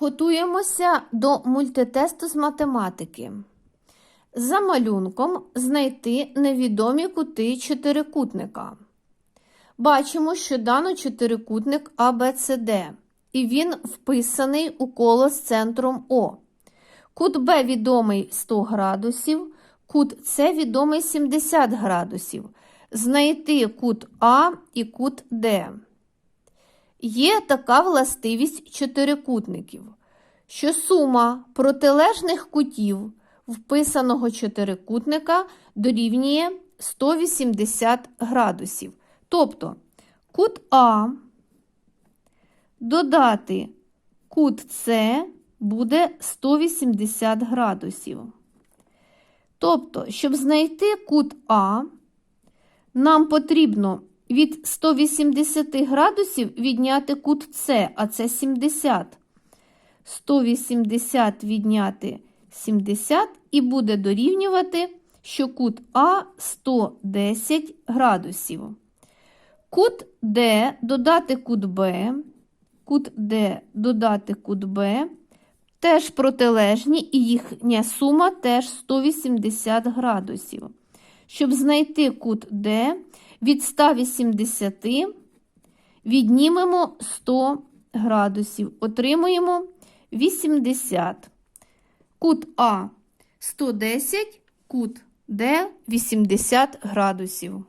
Готуємося до мультитесту з математики. За малюнком знайти невідомі кути чотирикутника. Бачимо, що дано чотирикутник ABCD, і він вписаний у коло з центром О. Кут Б відомий 100 градусів, кут С відомий 70 градусів. Знайти кут А і кут Д. Є така властивість чотирикутників, що сума протилежних кутів вписаного чотирикутника дорівнює 180 градусів. Тобто кут А додати кут С буде 180 градусів. Тобто, щоб знайти кут А, нам потрібно від 180 градусів відняти кут С, а це 70. 180 відняти 70 і буде дорівнювати, що кут А 110 градусів. Кут Д додати кут Б, кут Д додати кут Б, теж протилежні, і їхня сума теж 180 градусів. Щоб знайти кут Д, від 180 віднімемо 100 градусів, отримуємо 80. Кут А 110, кут Д 80 градусів.